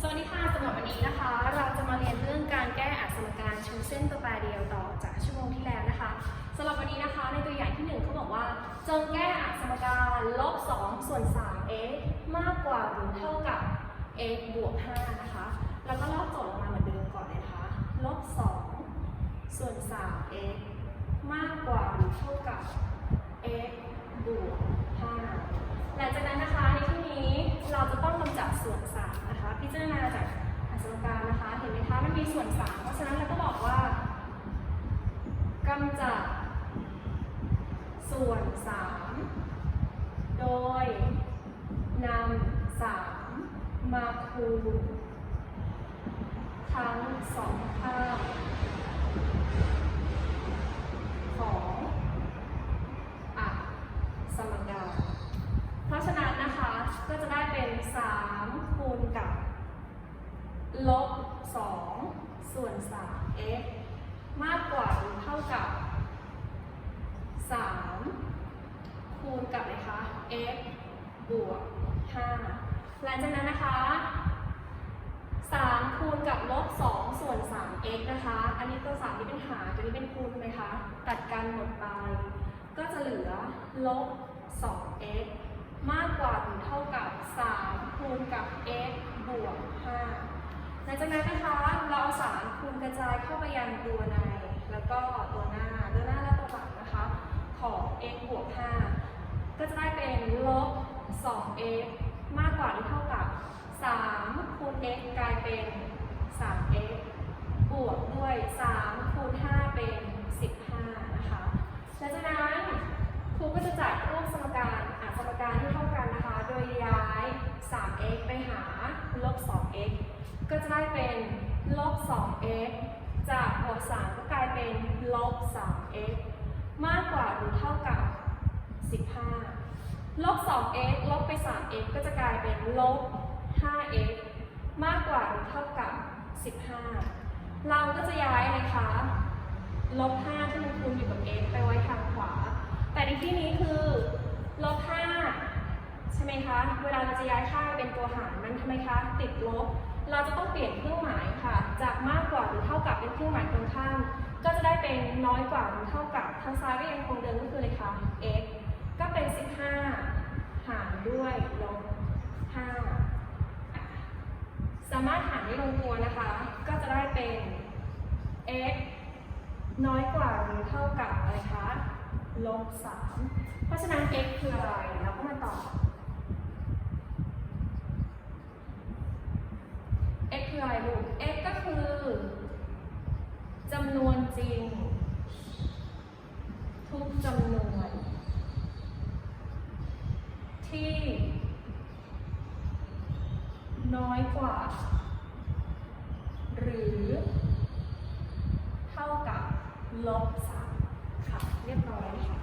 สวัสดีค่ะสำหรับวันนี้นะคะ เราจะมาเรียนเรื่องการแก้อัสมการชูเส้นตัวแปรเดียวต่อจากชั่วโมงที่แล้วนะคะสำหรับวันนี้นะคะในตัวอย่างที่หนึ่งเขาบอกว่าจงแก้อัสมการลบ2ส่วน3 x มากกว่าหรือเท่ากับ x บวก5นะคะแล้วก็ลอกโจทย์ออกมาเหมือนเดิมก่อนเลยนะคะลบ2ส่วน3 x มากกว่าหรือเท่ากับ x บวก5หลังจากนั้นนะคะในที่นี้เราจะต้องกำจัดส่วน3นะคะ พิจารณาจากอัสมการนะคะ เห็นไหมคะ มันมีส่วน3เพราะฉะนั้นเราก็บอกว่ากำจัดส่วน3โดยนำ3มมาคูณทั้งสองข้างอะสมการ เพราะฉะนั้นนะคะ ก็จะได้เป็น 3 คูณกับ ลบ 2 ส่วน 3 x มากกว่าหรือเท่ากับ 3 คูณกับเลยคะ x บวก 5 หลังจากนั้นนะคะ 3 คูณกับลบ 2 ส่วน 3x นะคะ อันนี้ตัว 3 นี่เป็นหาร ตัวนี้เป็นคูณไหมคะ ตัดกันหมดไป ก็จะเหลือลบ 2x มากกว่าหรือเท่ากับ 3 คูณกับ x บวก5หลั งจากนั้นนะคะเราเอา3คูณกระจายเข้าไปยังตัวใน แล้วก็ตัวหน้าตัวหน้าและตัวหลังนะคะ ของ x บวก 5 ก็จะได้เป็นลบ 2x มากกว่าหรือเท่ากับ 3 คูณ x กลายเป็น 3x บวกด้วย 3 คูณ 5 เป็น 15 นะคะหลังจากนั้นครูก็จะจัดรูปสมการอะสมการที่เท่ากันนะคะ โดยย้าย 3x ไปหาลบ 2x ก็จะได้เป็นลบ 2x จากบวก3ก็กลายเป็นลบ 3x มากกว่าหรือเท่ากับ 15 ลบ 2x ลบไป 3x ก็จะกลายเป็นลบ 5x มากกว่าหรือเท่ากับ 15 เราก็จะย้ายเลยคะลบ 5 ที่มันคูณอยู่กับ x ไปไว้ทางขวา แต่ในที่นี้คือลบ 5 ใช่ไหมคะ เวลาเราจะย้ายค่าเป็นตัวหารมันทำไมคะ ติดลบ เราจะต้องเปลี่ยนเครื่องหมายค่ะ จากมากกว่าหรือเท่ากับเป็นเครื่องหมายตรงข้าม ก็จะได้เป็นน้อยกว่าหรือเท่ากับ ทางซ้ายก็ยังคงเดิมก็คือเลยค่ะ x ก็เป็น 15 หารด้วยลบ5สามารถหารได้ลงตัวนะคะ ก็จะได้เป็น x น้อยกว่าหรือเท่ากับอะไรคะ ลบสามเพราะฉะนั้น x คืออะไร เราก็มาตอบ x คืออะไรลูก x ก็คือจำนวนจริง ทุกจำนวน ที่ น้อยกว่า หรือเท่ากับลบสามค่ะ เรียบร้อยค่ะ